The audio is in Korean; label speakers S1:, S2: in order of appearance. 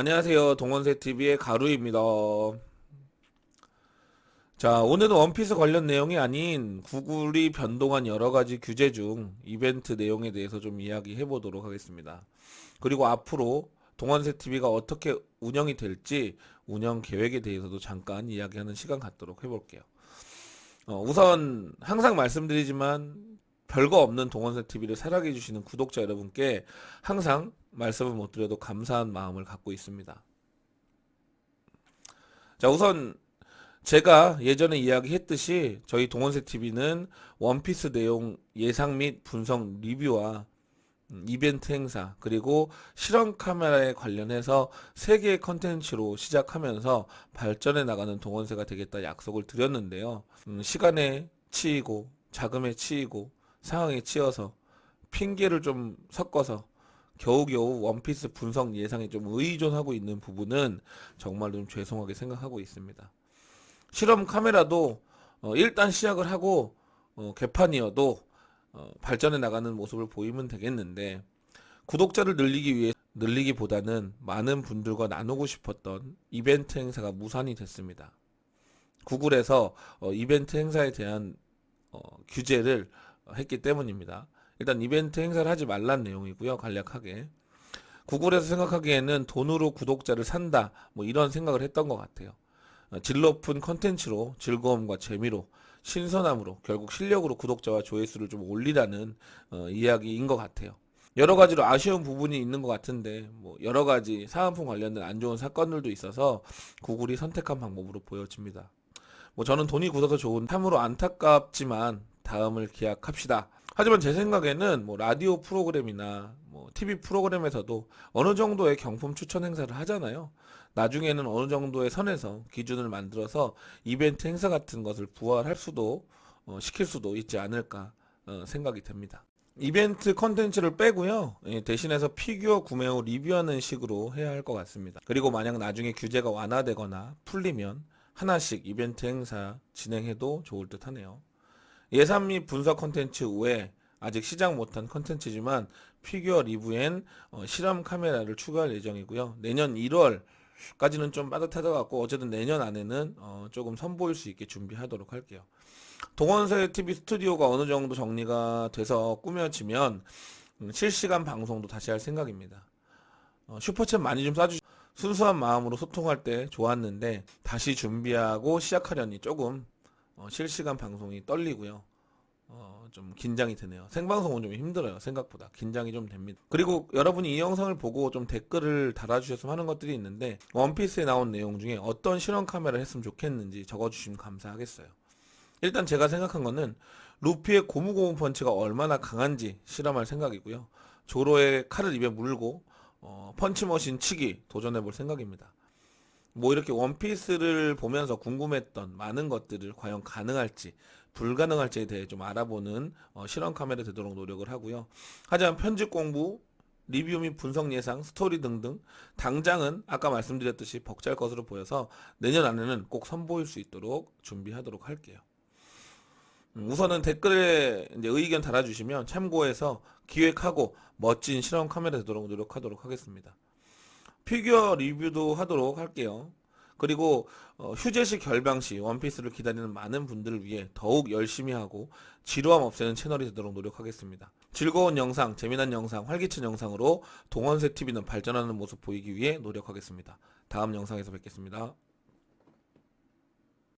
S1: 안녕하세요. 동원세TV의 가루입니다. 자, 오늘은 원피스 관련 내용이 아닌 구글이 변동한 여러 가지 규제 중 이벤트 내용에 대해서 좀 이야기해 보도록 하겠습니다. 그리고 앞으로 동원세TV가 어떻게 운영이 될지 운영 계획에 대해서도 잠깐 이야기하는 시간 갖도록 해볼게요. 어, 우선 항상 말씀드리지만 별거 없는 동원세TV를 사랑해 주시는 구독자 여러분께 항상 말씀을 못 드려도 감사한 마음을 갖고 있습니다. 자, 우선 제가 예전에 이야기했듯이 저희 동원세 TV는 원피스 내용 예상 및 분석 리뷰와 음, 이벤트 행사 그리고 실험 카메라에 관련해서 세 개의 컨텐츠로 시작하면서 발전해 나가는 동원세가 되겠다 약속을 드렸는데요. 음, 시간에 치이고 자금에 치이고 상황에 치여서 핑계를 좀 섞어서 겨우겨우 원피스 분석 예상에 좀 의존하고 있는 부분은 정말 좀 죄송하게 생각하고 있습니다. 실험 카메라도 어, 일단 시작을 하고 어, 개판이어도 어, 발전해 나가는 모습을 보이면 되겠는데 구독자를 늘리기 위해 늘리기보다는 많은 분들과 나누고 싶었던 이벤트 행사가 무산이 됐습니다. 구글에서 어, 이벤트 행사에 대한 어, 규제를 했기 때문입니다. 일단 이벤트 행사를 하지 말란 내용이고요. 간략하게. 구글에서 생각하기에는 돈으로 구독자를 산다. 뭐 이런 생각을 했던 것 같아요. 어, 질 높은 컨텐츠로 즐거움과 재미로 신선함으로 결국 실력으로 구독자와 조회수를 좀 올리라는 어, 이야기인 것 같아요. 여러 가지로 아쉬운 부분이 있는 것 같은데 뭐 여러 가지 사은품 관련된 안 좋은 사건들도 있어서 구글이 선택한 방법으로 보여집니다. 뭐 저는 돈이 굳어서 좋은 참으로 안타깝지만 다음을 기약합시다. 하지만 제 생각에는 뭐 라디오 프로그램이나 뭐 TV 프로그램에서도 어느 정도의 경품 추천 행사를 하잖아요. 나중에는 어느 정도의 선에서 기준을 만들어서 이벤트 행사 같은 것을 부활할 수도 어, 시킬 수도 있지 않을까 어, 생각이 됩니다. 이벤트 컨텐츠를 빼고요. 예, 대신해서 피규어 구매 후 리뷰하는 식으로 해야 할 것 같습니다. 그리고 만약 나중에 규제가 완화되거나 풀리면 하나씩 이벤트 행사 진행해도 좋을 듯 하네요. 예산 및 분석 컨텐츠 외에 아직 시작 못한 컨텐츠지만 피규어 리뷰엔 어, 실험 카메라를 추가할 예정이고요. 내년 1월까지는 좀 빠듯할 것 같고 어쨌든 내년 안에는 어, 조금 선보일 수 있게 준비하도록 할게요. 동원세 TV 스튜디오가 어느 정도 정리가 돼서 꾸며지면 음, 실시간 방송도 다시 할 생각입니다. 어, 슈퍼챗 많이 좀 쏴주. 순수한 마음으로 소통할 때 좋았는데 다시 준비하고 시작하려니 조금 어, 실시간 방송이 떨리고요. 어, 좀 긴장이 되네요. 생방송은 좀 힘들어요. 생각보다. 긴장이 좀 됩니다. 그리고 여러분이 이 영상을 보고 좀 댓글을 달아주셨으면 하는 것들이 있는데, 원피스에 나온 내용 중에 어떤 실험 카메라를 했으면 좋겠는지 적어주시면 감사하겠어요. 일단 제가 생각한 거는, 루피의 고무고무 펀치가 얼마나 강한지 실험할 생각이고요. 조로의 칼을 입에 물고, 어, 펀치머신 치기 도전해 볼 생각입니다. 뭐 이렇게 원피스를 보면서 궁금했던 많은 것들을 과연 가능할지 불가능할지에 대해 좀 알아보는 어, 실험 카메라 되도록 노력을 하고요. 하지만 편집 공부, 리뷰 및 분석 예상, 스토리 등등 당장은 아까 말씀드렸듯이 벅찰 것으로 보여서 내년 안에는 꼭 선보일 수 있도록 준비하도록 할게요. 음, 우선은 댓글에 이제 의견 달아주시면 참고해서 기획하고 멋진 실험 카메라 되도록 노력하도록 하겠습니다. 피규어 리뷰도 하도록 할게요. 그리고 어, 휴재시 결방시 원피스를 기다리는 많은 분들을 위해 더욱 열심히 하고 지루함 없애는 채널이 되도록 노력하겠습니다. 즐거운 영상, 재미난 영상, 활기찬 영상으로 동원세 TV는 발전하는 모습 보이기 위해 노력하겠습니다. 다음 영상에서 뵙겠습니다.